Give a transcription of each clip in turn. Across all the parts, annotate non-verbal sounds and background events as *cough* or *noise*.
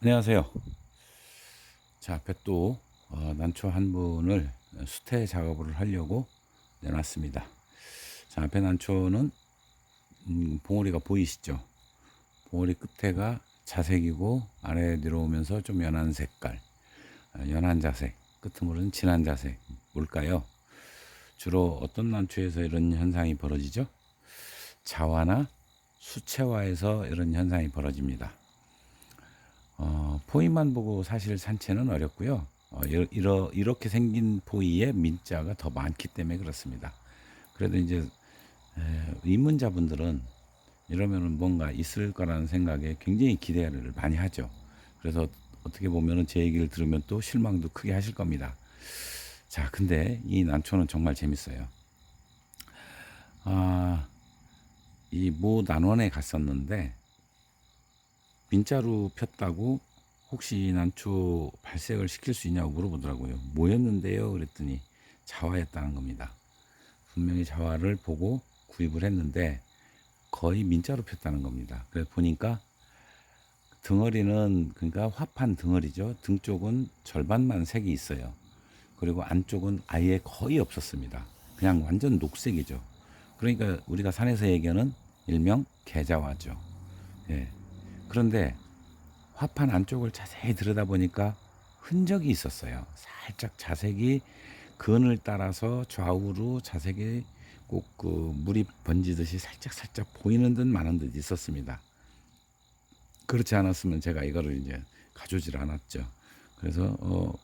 안녕하세요. 자, 또 어, 난초 한 분을 수태 작업을 하려고 내놨습니다. 자, 앞에 난초는 음, 봉오리가 보이시죠? 봉오리 끝에가 자색이고 아래 내려오면서 좀 연한 색깔, 어, 연한 자색, 끄트물은 진한 자색. 뭘까요? 주로 어떤 난초에서 이런 현상이 벌어지죠? 자화나 수채화에서 이런 현상이 벌어집니다. 어, 포이만 보고 사실 산채는 어렵고요. 어, 이러, 이렇게 생긴 포이에 민자가 더 많기 때문에 그렇습니다. 그래도 이제 에, 입문자분들은 이러면은 뭔가 있을 거라는 생각에 굉장히 기대를 많이 하죠. 그래서 어떻게 보면은 제 얘기를 들으면 또 실망도 크게 하실 겁니다. 자, 근데 이 난초는 정말 재밌어요. 아, 이 모 난원에 갔었는데 민자루 폈다고 혹시 난초 발색을 시킬 수 있냐고 물어보더라고요. 뭐였는데요? 그랬더니 자화였다는 겁니다. 분명히 자화를 보고 구입을 했는데 거의 민자로 폈다는 겁니다. 그래서 보니까 덩어리는 그러니까 화판 덩어리죠. 등 쪽은 절반만 색이 있어요. 그리고 안쪽은 아예 거의 없었습니다. 그냥 완전 녹색이죠. 그러니까 우리가 산에서 얘기하는 일명 개자화죠. 예. 그런데 화판 안쪽을 자세히 들여다보니까 흔적이 있었어요. 살짝 자색이 근을 따라서 좌우로 자색이 꼭 그 물이 번지듯이 살짝 살짝 보이는 듯 마는 듯 있었습니다. 그렇지 않았으면 제가 이거를 이제 가져오질 않았죠. 그래서 어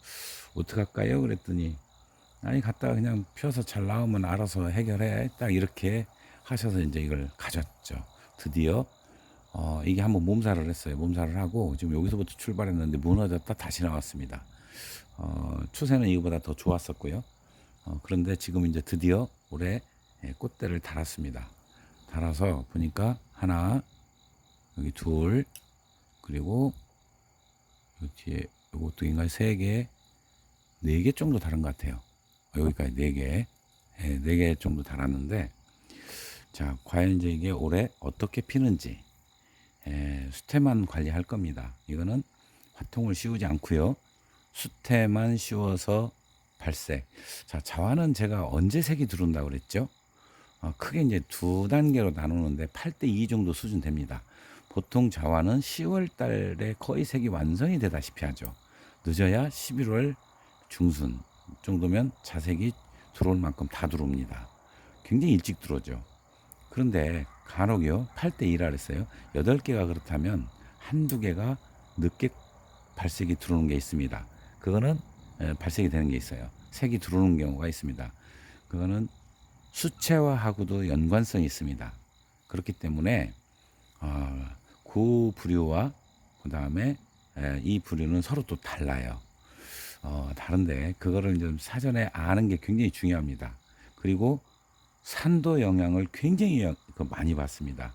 어떡할까요? 그랬더니 아니 갔다가 그냥 펴서 잘 나오면 알아서 해결해 딱 이렇게 하셔서 이제 이걸 가졌죠. 드디어 어, 이게 한번 몸살을 했어요. 몸살을 하고 지금 여기서부터 출발했는데 무너졌다 다시 나왔습니다. 어, 추세는 이거보다 더 좋았었고요. 어, 그런데 지금 이제 드디어 올해 예, 꽃대를 달았습니다. 달아서 보니까 하나, 여기 둘, 그리고 여기 뒤에 요것도 인가 세 개, 네 개 정도 다른 것 같아요. 어, 여기까지 네 개, 예, 네개 정도 달았는데, 자, 과연 이제 이게 올해 어떻게 피는지, 예, 수태만 관리할 겁니다. 이거는 화통을 씌우지 않고요. 수태만 씌워서 발색. 자, 자화는 제가 언제 색이 들어온다고 그랬죠? 어, 크게 이제 두 단계로 나누는데 8대 2 정도 수준 됩니다. 보통 자화는 10월 달에 거의 색이 완성이 되다시피 하죠. 늦어야 11월 중순 정도면 자색이 들어올 만큼 다 들어옵니다. 굉장히 일찍 들어오죠. 그런데 간혹요 8대 2라 그랬어요. 8개가 그렇다면 한두 개가 늦게 발색이 들어오는 게 있습니다. 그거는 에, 발색이 되는 게 있어요. 색이 들어오는 경우가 있습니다. 그거는 수채화하고도 연관성이 있습니다. 그렇기 때문에 어, 그 부류와 그 다음에 이 부류는 서로 또 달라요. 어, 다른데 그거를 좀 사전에 아는 게 굉장히 중요합니다. 그리고 산도 영향을 굉장히 여- 그 많이 받습니다.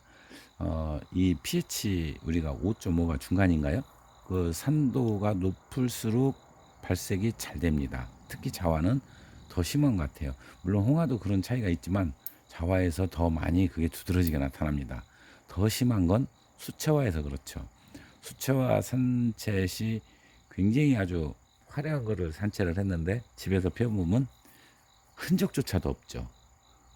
어, 이 pH 우리가 5.5가 중간인가요? 그 산도가 높을수록 발색이 잘 됩니다. 특히 자화는 더 심한 것 같아요. 물론 홍화도 그런 차이가 있지만 자화에서 더 많이 그게 두드러지게 나타납니다. 더 심한 건 수채화에서 그렇죠. 수채화 산채시 굉장히 아주 화려한 거를 산채를 했는데 집에서 펴보면 흔적조차도 없죠.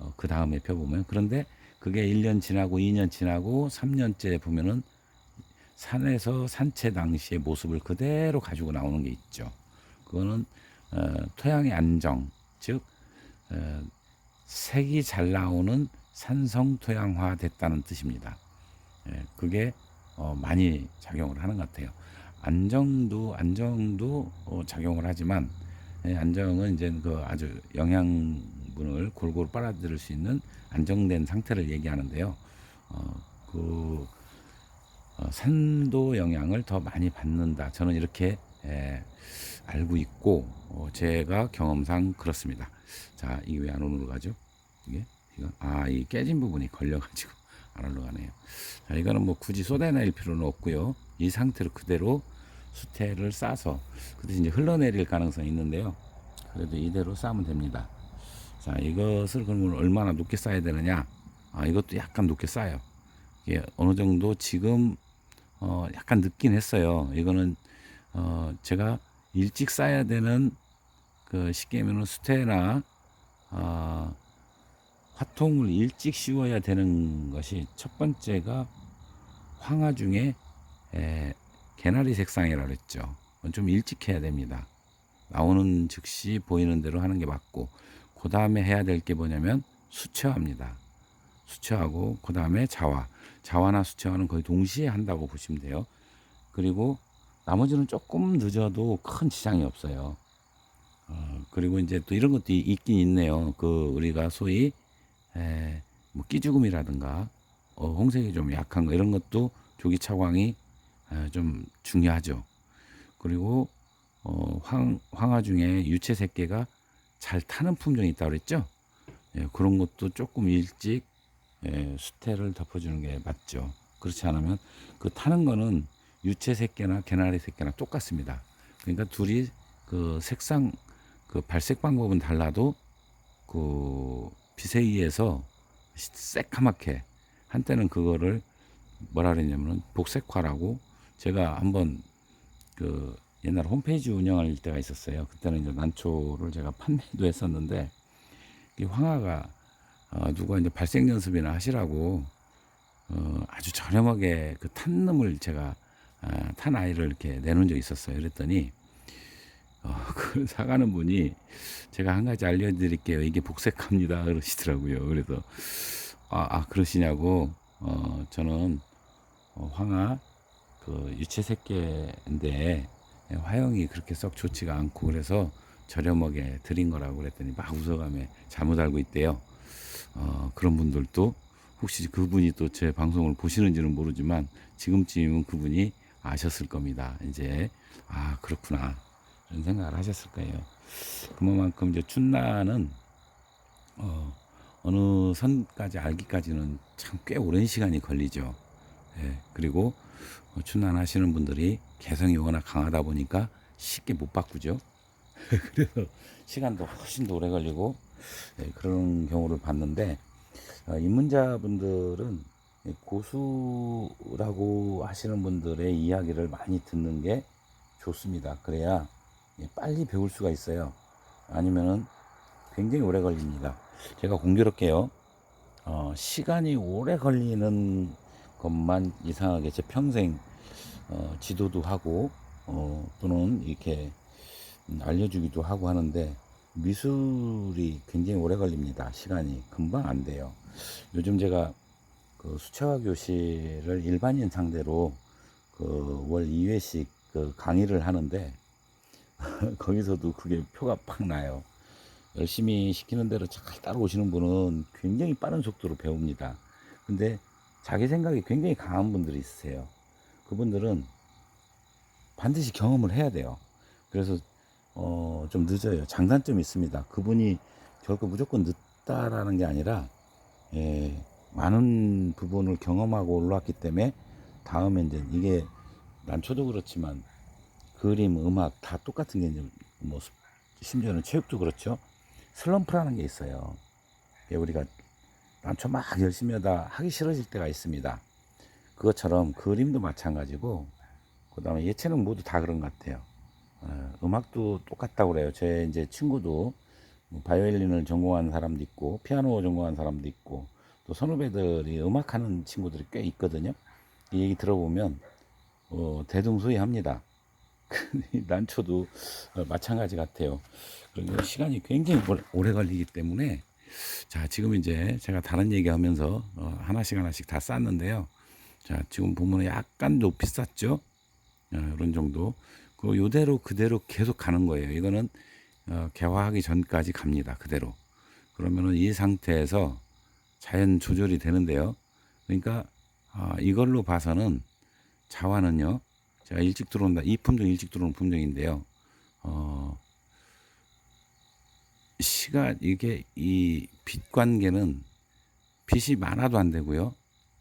어, 그 다음에 펴보면 그런데 그게 1년 지나고 2년 지나고 3년째 보면은 산에서 산채 당시의 모습을 그대로 가지고 나오는 게 있죠. 그거는 어, 토양의 안정, 즉 어, 색이 잘 나오는 산성 토양화 됐다는 뜻입니다. 예, 그게 어, 많이 작용을 하는 것 같아요. 안정도 안정도 어, 작용을 하지만 예, 안정은 이제 그 아주 영양 분을 골고루 빨아들일 수 있는 안정된 상태를 얘기하는데요. 어, 그 어, 산도 영향을 더 많이 받는다. 저는 이렇게 예, 알고 있고 어, 제가 경험상 그렇습니다. 자, 이게 왜 안 올라가죠? 이게 이거 아, 이 깨진 부분이 걸려가지고 *laughs* 안 올라가네요. 자, 이거는 뭐 굳이 쏟아낼 필요는 없고요. 이 상태로 그대로 수태를 싸서 그 대신 이제 흘러내릴 가능성이 있는데요. 그래도 이대로 싸면 됩니다. 자, 이것을 그러면 얼마나 높게 쌓아야 되느냐? 아, 이것도 약간 높게 쌓아요. 이게 어느 정도 지금 어, 약간 늦긴 했어요. 이거는 어, 제가 일찍 쌓아야 되는 그 쉽게 얘기하면 수태나 어, 화통을 일찍 씌워야 되는 것이 첫 번째가 황화 중에 에, 개나리 색상이라고 그랬죠. 좀 일찍 해야 됩니다. 나오는 즉시 보이는 대로 하는 게 맞고 그 다음에 해야 될 게 뭐냐면 수채화입니다. 수채화하고 그 다음에 자화. 자화나 수채화는 거의 동시에 한다고 보시면 돼요. 그리고 나머지는 조금 늦어도 큰 지장이 없어요. 어, 그리고 이제 또 이런 것도 있긴 있네요. 그 우리가 소위 에, 뭐 끼죽음이라든가 어, 홍색이 좀 약한 거 이런 것도 조기 차광이 에, 좀 중요하죠. 그리고 어, 황, 황화 중에 유채 새끼가 잘 타는 품종이 있다고 그랬죠. 예, 그런 것도 조금 일찍 예, 수태를 덮어주는 게 맞죠. 그렇지 않으면 그 타는 거는 유채 새끼나 개나리 새끼나 똑같습니다. 그러니까 둘이 그 색상 그 발색 방법은 달라도 그 빛에 의해서 새까맣게 한때는 그거를 뭐라 그랬냐면은 복색화라고 제가 한번 그 옛날 홈페이지 운영할 때가 있었어요. 그때는 이제 난초를 제가 판매도 했었는데 이 황화가 어, 누가 이제 발색 연습이나 하시라고 어, 아주 저렴하게 그 탄 놈을 제가 아, 탄 아이를 이렇게 내놓은 적이 있었어요. 그랬더니 어, *laughs* 그걸 사가는 분이 제가 한 가지 알려드릴게요. 이게 복색합니다. 그러시더라고요. 그래서 아, 아 그러시냐고 어, 저는 어, 황화 그 유채 새끼인데 화형이 그렇게 썩 좋지가 않고 그래서 저렴하게 드린 거라고 그랬더니 막 웃어가며 잘못 알고 있대요. 어, 그런 분들도 혹시 그분이 또 제 방송을 보시는지는 모르지만 지금쯤이면 그분이 아셨을 겁니다. 이제 아 그렇구나 이런 생각을 하셨을 거예요. 그만큼 이제 춘나는 어, 어느 선까지 알기까지는 참 꽤 오랜 시간이 걸리죠. 예, 그리고 어, 춘난 하시는 분들이 개성이 워낙 강하다 보니까 쉽게 못 바꾸죠. *laughs* 그래서 시간도 훨씬 더 오래 걸리고 예, 그런 경우를 봤는데 어, 입문자분들은 고수라고 하시는 분들의 이야기를 많이 듣는 게 좋습니다. 그래야 예, 빨리 배울 수가 있어요. 아니면은 굉장히 오래 걸립니다. 제가 공교롭게요. 어, 시간이 오래 걸리는 것만 이상하게 제 평생 어, 지도도 하고 어, 또는 이렇게 음, 알려주기도 하고 하는데 미술이 굉장히 오래 걸립니다. 시간이 금방 안 돼요. 요즘 제가 그 수채화 교실을 일반인 상대로 그 월 2회씩 그 강의를 하는데 *laughs* 거기서도 그게 표가 팍 나요. 열심히 시키는 대로 잘 따라오시는 분은 굉장히 빠른 속도로 배웁니다. 근데 자기 생각이 굉장히 강한 분들이 있으세요. 그분들은 반드시 경험을 해야 돼요. 그래서 어, 좀 늦어요. 장단점이 있습니다. 그분이 결코 무조건 늦다라는 게 아니라 예, 많은 부분을 경험하고 올라왔기 때문에 다음에 이제 이게 난초도 그렇지만 그림, 음악 다 똑같은 게 이제 뭐 심지어는 체육도 그렇죠. 슬럼프라는 게 있어요. 우리가 난초 막 열심히 하다 하기 싫어질 때가 있습니다. 그것처럼 그림도 마찬가지고 그 다음에 예체능 모두 다 그런 것 같아요. 어, 음악도 똑같다고 그래요. 제 이제 친구도 뭐 바이올린을 전공한 사람도 있고 피아노 전공한 사람도 있고 또 선후배들이 음악하는 친구들이 꽤 있거든요. 이 얘기 들어보면 어, 대동소이합니다. *laughs* 난초도 어, 마찬가지 같아요. 그러니까 시간이 굉장히 오래 걸리기 때문에 자 지금 이제 제가 다른 얘기하면서 어, 하나씩 하나씩 다 쌌는데요. 자 지금 보면 약간 높이 쌌죠. 어, 이런 정도. 그 요대로 그대로 계속 가는 거예요. 이거는 어, 개화하기 전까지 갑니다. 그대로. 그러면은 이 상태에서 자연 조절이 되는데요. 그러니까 아, 이걸로 봐서는 자화는요. 제가 일찍 들어온다. 이 품종 일찍 들어오는 품종인데요. 어, 시가 이게 이 빛 관계는 빛이 많아도 안 되고요.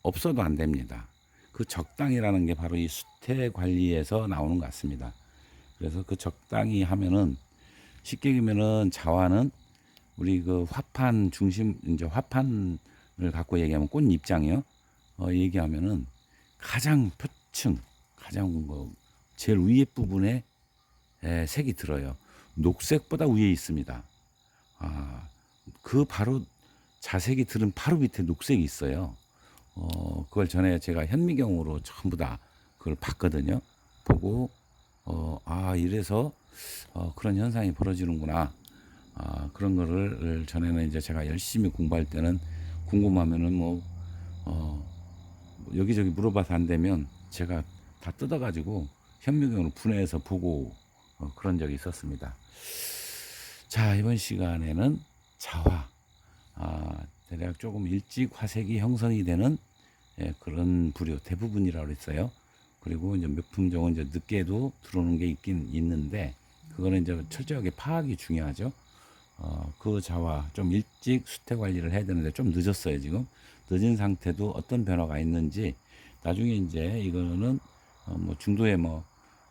없어도 안 됩니다. 그 적당이라는 게 바로 이 수태 관리에서 나오는 것 같습니다. 그래서 그 적당히 하면은 쉽게 얘기하면은 자화는 우리 그 화판 중심 이제 화판을 갖고 얘기하면 꽃 입장이요. 어, 얘기하면은 가장 표층 가장 뭐 제일 위에 부분에 에, 색이 들어요. 녹색보다 위에 있습니다. 아, 그 바로 자색이 들은 바로 밑에 녹색이 있어요. 어, 그걸 전에 제가 현미경으로 전부 다 그걸 봤거든요. 보고 어, 아 이래서 어, 그런 현상이 벌어지는구나. 아, 그런 거를 전에는 이제 제가 열심히 공부할 때는 궁금하면은 뭐 어, 여기저기 물어봐서 안 되면 제가 다 뜯어가지고 현미경으로 분해해서 보고 어, 그런 적이 있었습니다. 자 이번 시간에는 자화 아, 대략 조금 일찍 화색이 형성이 되는 예, 그런 부류 대부분이라고 그랬어요. 그리고 이제 몇 품종은 이제 늦게도 들어오는 게 있긴 있는데 그거는 이제 철저하게 파악이 중요하죠. 어, 그 자화 좀 일찍 수태 관리를 해야 되는데 좀 늦었어요 지금 늦은 상태도 어떤 변화가 있는지 나중에 이제 이거는 어, 뭐 중도에 뭐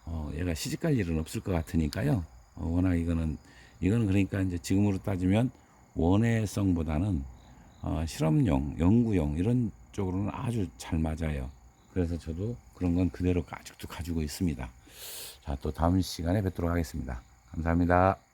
어, 얘가 시집갈 일은 없을 것 같으니까요 어, 워낙 이거는 이거는 그러니까 이제 지금으로 따지면 원해성보다는 어, 실험용 연구용 이런 쪽으로는 아주 잘 맞아요. 그래서 저도 그런 건 그대로 아직도 가지고 있습니다. 자 또 다음 시간에 뵙도록 하겠습니다. 감사합니다